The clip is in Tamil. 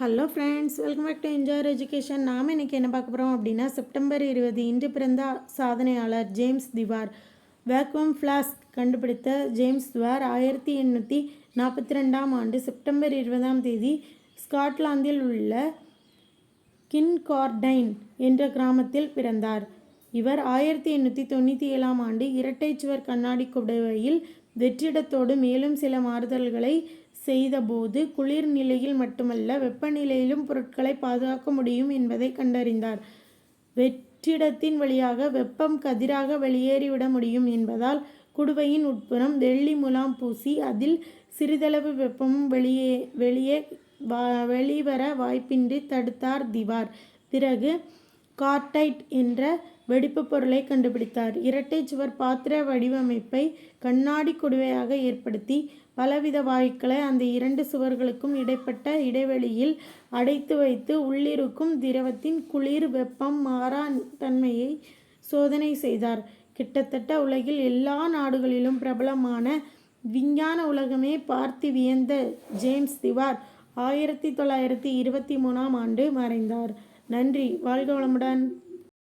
Hello friends welcome back to enjoyer education நாம் இன்றைக்கி என்ன பார்க்க போகிறோம் அப்படின்னா செப்டம்பர் இருபது இன்று பிறந்த சாதனையாளர் ஜேம்ஸ் திவார். வேக்யூம் ஃப்ளாஸ்க் கண்டுபிடித்த ஜேம்ஸ் திவார் ஆயிரத்தி எண்ணூற்றி நாற்பத்தி ரெண்டாம் ஆண்டு செப்டம்பர் இருபதாம் தேதி ஸ்காட்லாந்தில் உள்ள கின்கார்டைன் என்ற கிராமத்தில் பிறந்தார். இவர் ஆயிரத்தி எண்ணூற்றி தொண்ணூற்றி ஏழாம் ஆண்டு இரட்டை சுவர் கண்ணாடி குடவையில் வெற்றிடத்தோடு மேலும் சில மாறுதல்களை செய்தபோது குளிர் நிலையில் மட்டுமல்ல வெப்பநிலையிலும் பொருட்களை பாதுகாக்க முடியும் என்பதை கண்டறிந்தார். வெற்றிடத்தின் வழியாக வெப்பம் கதிராக வெளியேறிவிட முடியும் என்பதால் குடுவையின் உட்புறம் வெள்ளி முலாம் பூசி அதில் சிறிதளவு வெப்பமும் வெளியே வெளியே வெளிவர வாய்ப்பின்றி தடுத்தார் திவார். பிறகு கார்டைட் என்ற வெடிப்பு பொருளை கண்டுபிடித்தார். இரட்டை சுவர் பாத்திர வடிவமைப்பை கண்ணாடி குடுவையாக ஏற்படுத்தி பலவித வாயுக்களை அந்த இரண்டு சுவர்களுக்கும் இடைப்பட்ட இடைவெளியில் அடைத்து வைத்து உள்ளிருக்கும் திரவத்தின் குளிர் வெப்பம் மாறா தன்மையை சோதனை செய்தார். கிட்டத்தட்ட உலகில் எல்லா நாடுகளிலும் பிரபலமான விஞ்ஞான உலகமே பார்த்து வியந்த ஜேம்ஸ் திவார் ஆயிரத்தி தொள்ளாயிரத்தி இருபத்தி மூணாம் ஆண்டு மறைந்தார். நன்றி. வாழ்க வளமுடன்.